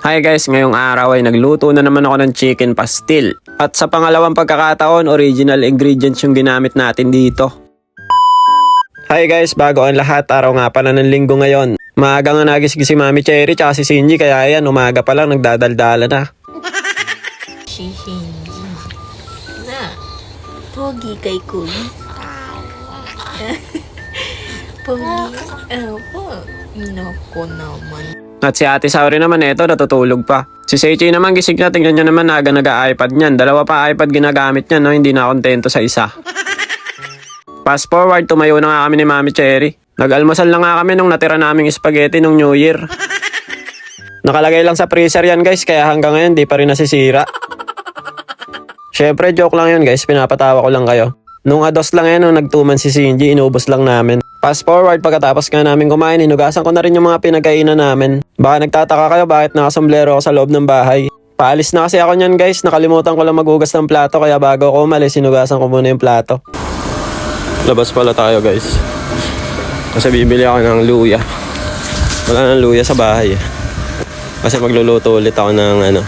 Hi guys, ngayong araw ay nagluto na naman ako ng chicken pastil. At sa pangalawang pagkakataon, original ingredients yung ginamit natin dito. Hi guys, bago ang lahat, araw nga pala ng linggo ngayon. Maaga nga nagising si Mami Cherry tsaka si Sinji kaya yan, umaga pa lang nagdadaldala na. Si Shinji. Na, pogi kay Kuya. pogi. Apa? Nako naman. At si Ate Saori naman eto, natutulog pa. Si Seichi naman gising na, tingnan niya naman naga nag-iPad niyan. Dalawa pa iPad ginagamit niya, no? hindi na kontento sa isa. Fast forward, tumayo na nga kami ni Mami Cherry. Nag-almusal na nga kami nung natira naming spaghetti nung New Year. Nakalagay lang sa freezer yan guys, kaya hanggang ngayon di pa rin nasisira. Syempre, joke lang yun guys, pinapatawa ko lang kayo. Nung ados lang yan, nung nagtuman si Shinji, inubos lang namin. Fast forward, pagkatapos nga namin kumain, hinugasan ko na rin yung mga pinagkainan namin. Baka nagtataka kayo bakit nakasomblero ako sa loob ng bahay. Paalis na kasi ako niyan guys, nakalimutan ko lang maghugas ng plato kaya bago ako umalis, hinugasan ko muna yung plato. Labas pala tayo guys. Kasi bibili ako ng luya. Wala nang luya sa bahay. Kasi magluluto ulit ako ng ano,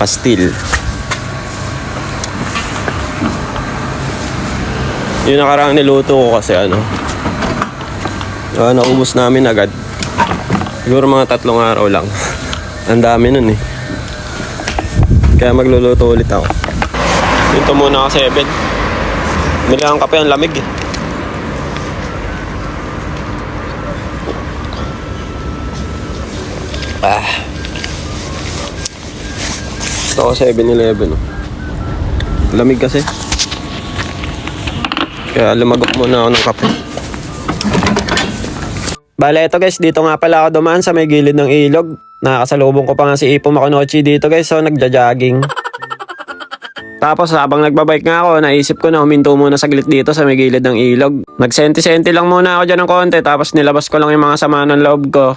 pastil. Yung nakaraang niluto ko kasi ano, uh, naubos namin agad. Siguro mga tatlong araw lang. Ang dami nun eh. Kaya magluluto ulit ako. Dito muna ako 7. Bili ang kape, ang lamig eh. Ah. Ito ako 7-Eleven. oh. Lamig kasi. Kaya lumagok muna ako ng kape. Bale, ito guys, dito nga pala ako dumaan sa may gilid ng ilog. Nakakasalubong ko pa nga si Ipo Makunochi dito guys, so nagja-jogging. Tapos habang nagbabike nga ako, naisip ko na huminto muna saglit dito sa may gilid ng ilog. Nagsenti-senti lang muna ako dyan ng konti, tapos nilabas ko lang yung mga sama ng loob ko.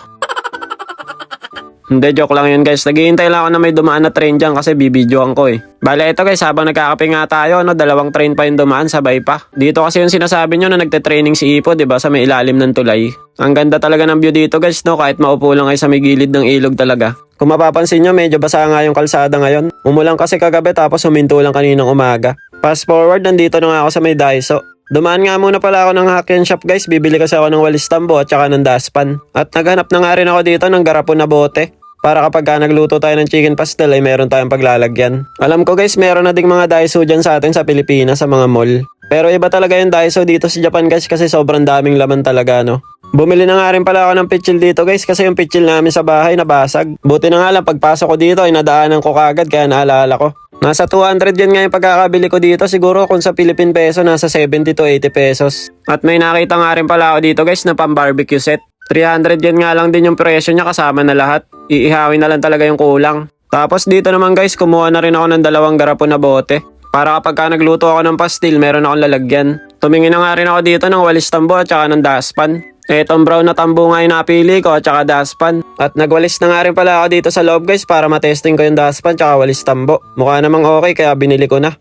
Hindi, joke lang yun guys. Naghihintay lang ako na may dumaan na train dyan kasi bibidyoan ko eh. Bale, ito guys, habang nagkakape nga tayo, no, dalawang train pa yung dumaan, sabay pa. Dito kasi yung sinasabi nyo na nagte-training si Ipo, di ba, sa may ilalim ng tulay. Ang ganda talaga ng view dito guys, no, kahit maupo lang kayo sa may gilid ng ilog talaga. Kung mapapansin nyo, medyo basa nga yung kalsada ngayon. Umulang kasi kagabi tapos huminto lang kaninang umaga. Fast forward, nandito na nga ako sa may Daiso. Dumaan nga muna pala ako ng Hack Shop guys, bibili kasi ako ng walis tambo at saka ng daspan. At naghanap na nga rin ako dito ng garapon na bote. Para kapag ka nagluto tayo ng chicken pastel ay meron tayong paglalagyan. Alam ko guys, meron na ding mga Daiso dyan sa atin sa Pilipinas sa mga mall. Pero iba talaga yung Daiso dito sa Japan guys kasi sobrang daming laman talaga no. Bumili na nga rin pala ako ng pitchil dito guys kasi yung pitchil namin sa bahay nabasag. Buti na nga lang pagpasok ko dito ay nadaanan ko kagad kaya naalala ko. Nasa 200 yan nga yung pagkakabili ko dito siguro kung sa Philippine peso nasa 70 to 80 pesos. At may nakita nga rin pala ako dito guys na pang barbecue set. 300 yan nga lang din yung presyo niya kasama na lahat. Iihawin na lang talaga yung kulang. Tapos dito naman guys, kumuha na rin ako ng dalawang garapon na bote. Para kapag ka nagluto ako ng pastil, meron akong lalagyan. Tumingin na nga rin ako dito ng walis tambo at saka ng daspan. Etong brown na tambo nga yung napili ko at saka daspan. At nagwalis na nga rin pala ako dito sa loob guys para matesting ko yung daspan at walis tambo. Mukha namang okay kaya binili ko na.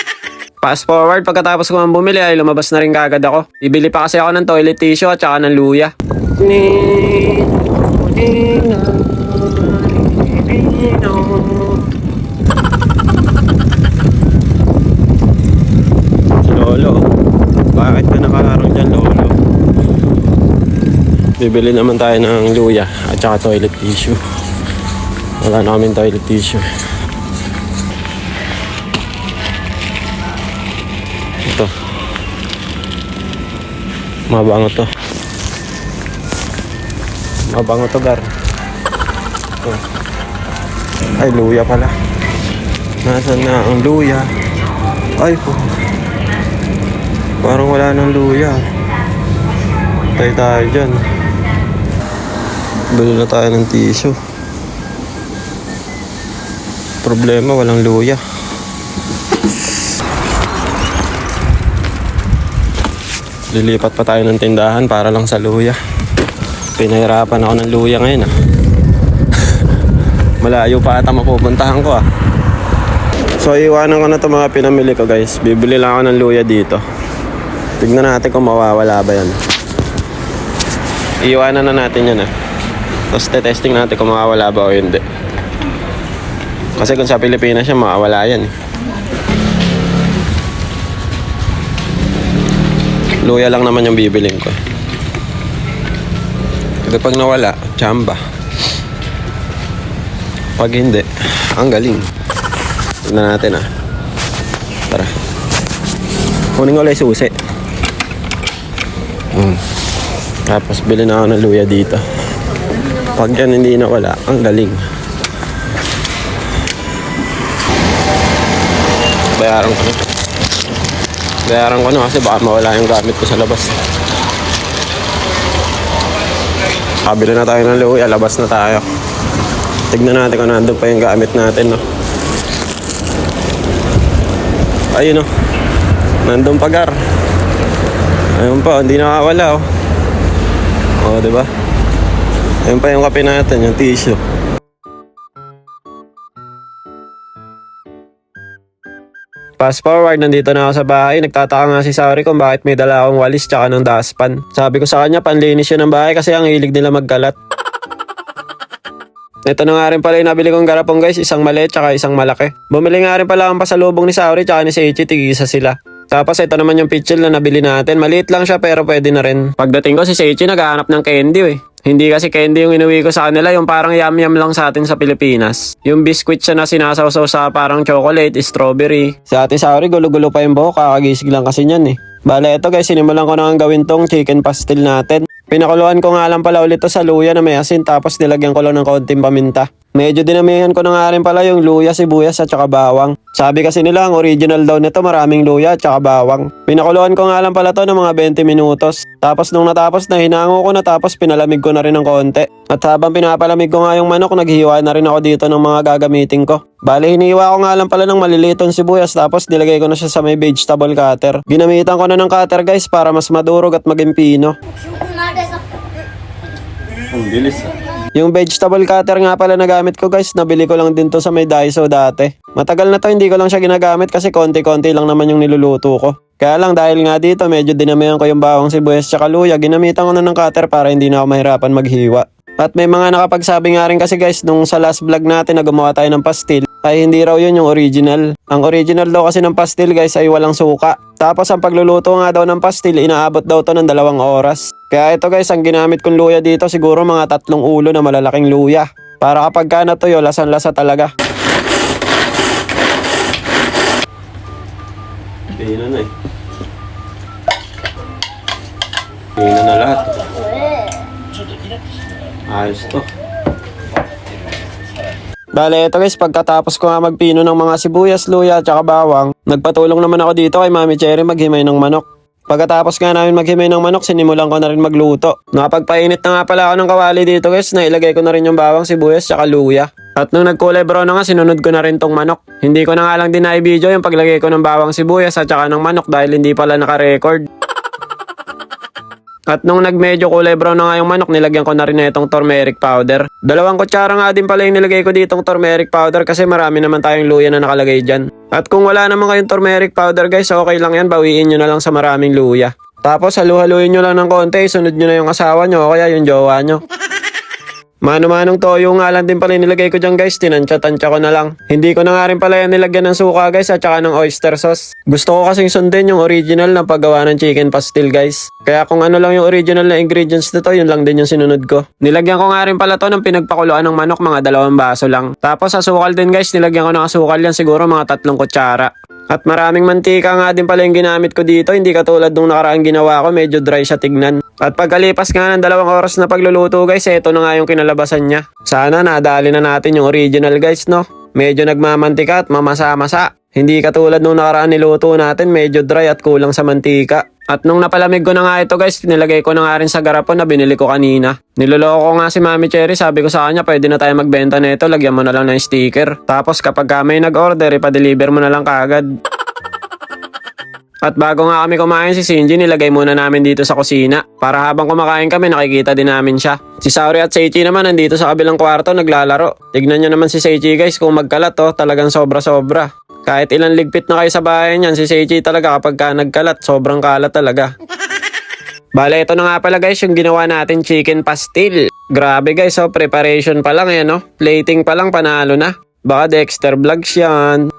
Fast forward, pagkatapos ko man bumili ay lumabas na rin kagad ako. Bibili pa kasi ako ng toilet tissue at saka ng luya. Lolo, bakit ka nakaharang dyan, Lolo? Bibili naman tayo ng luya at saka toilet tissue. Wala na kaming toilet tissue. Ito. Mabango to. Mabango to, Gar. Ito. Ay, luya pala. Nasaan na ang luya? Ay, po. Parang wala nang luya. Tayo tayo dyan. Bili na tayo ng tissue. Problema, walang luya. Lilipat pa tayo ng tindahan para lang sa luya. Pinahirapan ako ng luya ngayon ah. Malayo pa ata mapupuntahan ko ah. So iwanan ko na ito mga pinamili ko guys. Bibili lang ako ng luya dito. Tignan natin kung mawawala ba yan. Iwanan na natin yan ah. Tapos testing natin kung makawala ba o hindi. Kasi kung sa Pilipinas siya, makawala yan. eh. Luya lang naman yung bibiling ko. Kasi pag nawala, chamba. Pag hindi, ang galing. Tignan natin ah. Tara. Kunin ko ulit susi. Hmm. Tapos bilhin ako ng luya dito. Pag yan hindi na wala, ang galing. Bayaran ko na. Bayaran ko na kasi baka mawala yung gamit ko sa labas. Kabila na tayo ng luya, labas na tayo. Tignan natin kung nandun pa yung gamit natin, no? Ayun, no? Nandun pa, Gar. Ayun pa, hindi nakawala, oh. Oo, di ba? Ayun pa yung kape natin, yung tissue. Fast forward, nandito na ako sa bahay. Nagtataka nga si Sauri kung bakit may dala akong walis tsaka ng dustpan. Sabi ko sa kanya, panlinis yun ng bahay kasi ang hilig nila magkalat. Ito na nga rin pala yung nabili kong garapong guys, isang maliit tsaka isang malaki. Bumili nga rin pala ang pasalubong ni Sauri tsaka ni Seichi, tigisa sila. Tapos ito naman yung pitchel na nabili natin. Maliit lang siya pero pwede na rin. Pagdating ko si Seichi naghahanap ng candy eh. Hindi kasi candy yung inuwi ko sa kanila, yung parang yam-yam lang sa atin sa Pilipinas. Yung biscuit siya na sinasawsaw sa parang chocolate, strawberry. Sa ate Sauri, gulo-gulo pa yung buhok, kakagisig lang kasi niyan eh. Bale, ito guys, sinimulan ko na ang gawin tong chicken pastil natin. Pinakuluan ko nga lang pala ulit to sa luya na may asin tapos nilagyan ko lang ng konting paminta. Medyo dinamihan ko na nga rin pala yung luya, sibuyas at saka bawang. Sabi kasi nila ang original daw nito maraming luya at saka bawang. Pinakuluan ko nga lang pala to ng mga 20 minutos. Tapos nung natapos na hinango ko na tapos pinalamig ko na rin ng konti. At habang pinapalamig ko nga yung manok, naghiwa na rin ako dito ng mga gagamitin ko. Bale, hiniwa ko nga lang pala ng malilitong sibuyas tapos nilagay ko na siya sa may vegetable cutter. Ginamitan ko na ng cutter guys para mas madurog at maging pino. Ang bilis Yung vegetable cutter nga pala na gamit ko guys, nabili ko lang din to sa may Daiso dati. Matagal na to, hindi ko lang siya ginagamit kasi konti-konti lang naman yung niluluto ko. Kaya lang dahil nga dito, medyo dinamihan ko yung bawang sibuyas tsaka luya, ginamitan ko na ng cutter para hindi na ako mahirapan maghiwa. At may mga nakapagsabi nga rin kasi guys, nung sa last vlog natin na gumawa tayo ng pastil, ay hindi raw yun yung original. Ang original daw kasi ng pastil guys ay walang suka. Tapos ang pagluluto nga daw ng pastil, inaabot daw to ng dalawang oras. Kaya ito guys, ang ginamit kong luya dito siguro mga tatlong ulo na malalaking luya. Para kapag ka natuyo, lasan-lasa talaga. Pino na eh. Pino na lahat. Ayos to. Bale, ito guys, pagkatapos ko nga magpino ng mga sibuyas, luya, at bawang, nagpatulong naman ako dito kay Mami Cherry maghimay ng manok. Pagkatapos nga namin maghimay ng manok, sinimulan ko na rin magluto. Nakapagpainit na nga pala ako ng kawali dito guys, na ilagay ko na rin yung bawang, sibuyas, tsaka luya. At nung nagkulay brown na nga, sinunod ko na rin tong manok. Hindi ko na nga lang din na-video yung paglagay ko ng bawang sibuyas at saka ng manok dahil hindi pala naka-record. At nung nagmedyo kulay brown na nga yung manok, nilagyan ko na rin na itong turmeric powder. Dalawang kutsara nga din pala yung nilagay ko ditong turmeric powder kasi marami naman tayong luya na nakalagay dyan. At kung wala naman kayong turmeric powder guys, okay lang yan, bawiin nyo na lang sa maraming luya. Tapos halu-haluin nyo lang ng konti, sunod nyo na yung asawa nyo o kaya yung jowa nyo. Mano-manong toyo nga lang din pala nilagay ko dyan guys, tinansya-tansya ko na lang. Hindi ko na nga rin pala yan nilagyan ng suka guys at saka ng oyster sauce. Gusto ko kasing sundin yung original na paggawa ng chicken pastil guys. Kaya kung ano lang yung original na ingredients nito, yun lang din yung sinunod ko. Nilagyan ko nga rin pala to ng pinagpakuluan ng manok, mga dalawang baso lang. Tapos asukal din guys, nilagyan ko ng asukal yan siguro mga tatlong kutsara. At maraming mantika nga din pala yung ginamit ko dito, hindi katulad nung nakaraang ginawa ko, medyo dry siya tignan. At pagkalipas nga ng dalawang oras na pagluluto guys, eto na nga yung kinalabasan niya. Sana nadali na natin yung original guys, no? Medyo nagmamantika at mamasa-masa. Hindi katulad nung nakaraan niluto natin, medyo dry at kulang sa mantika. At nung napalamig ko na nga ito guys, nilagay ko na nga rin sa garapon na binili ko kanina. Niloloko ko nga si Mami Cherry, sabi ko sa kanya pwede na tayo magbenta nito, lagyan mo na lang ng sticker. Tapos kapag ka may nag-order, ipa-deliver mo na lang kaagad. At bago nga kami kumain si Shinji, nilagay muna namin dito sa kusina. Para habang kumakain kami, nakikita din namin siya. Si Saori at Seichi naman nandito sa kabilang kwarto, naglalaro. Tignan nyo naman si Seichi guys kung magkalat oh, talagang sobra-sobra. Kahit ilang ligpit na kayo sa bahay niyan, si Seichi talaga kapag ka nagkalat, sobrang kalat talaga. Bale, ito na nga pala guys yung ginawa natin chicken pastil. Grabe guys, oh, preparation pa lang yan, no? Plating pa lang, panalo na. Baka Dexter Vlogs yan.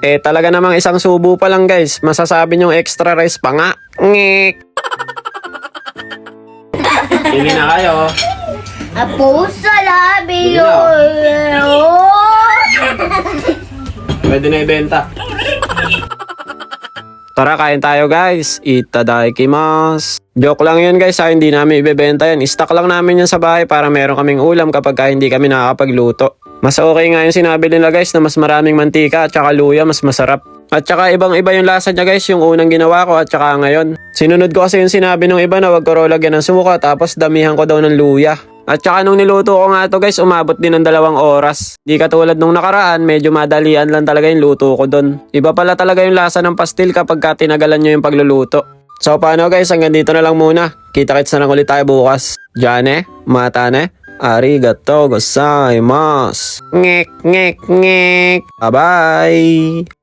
Eh, talaga namang isang subo pa lang guys. Masasabi niyong extra rice pa nga. Ngik! Sige na kayo. Apo sa labi yun. Pwede na ibenta. Tara, kain tayo guys. Itadakimasu. Joke lang yun guys, ha? hindi namin ibebenta yan. Stock lang namin yan sa bahay para meron kaming ulam kapag ka hindi kami nakakapagluto. Mas okay nga yung sinabi nila guys na mas maraming mantika at saka luya, mas masarap. At saka ibang iba yung lasa niya guys, yung unang ginawa ko at saka ngayon. Sinunod ko kasi yung sinabi ng iba na wag ko raw lagyan ng suka tapos damihan ko daw ng luya. At saka nung niluto ko nga to guys, umabot din ng dalawang oras. Di katulad nung nakaraan, medyo madalian lang talaga yung luto ko doon. Iba pala talaga yung lasa ng pastil kapag ka tinagalan nyo yung pagluluto. So paano guys, hanggang dito na lang muna. Kita-kits na lang ulit tayo bukas. Jane, matane, arigato gozaimasu. Ngek, ngek, ngek. Bye-bye.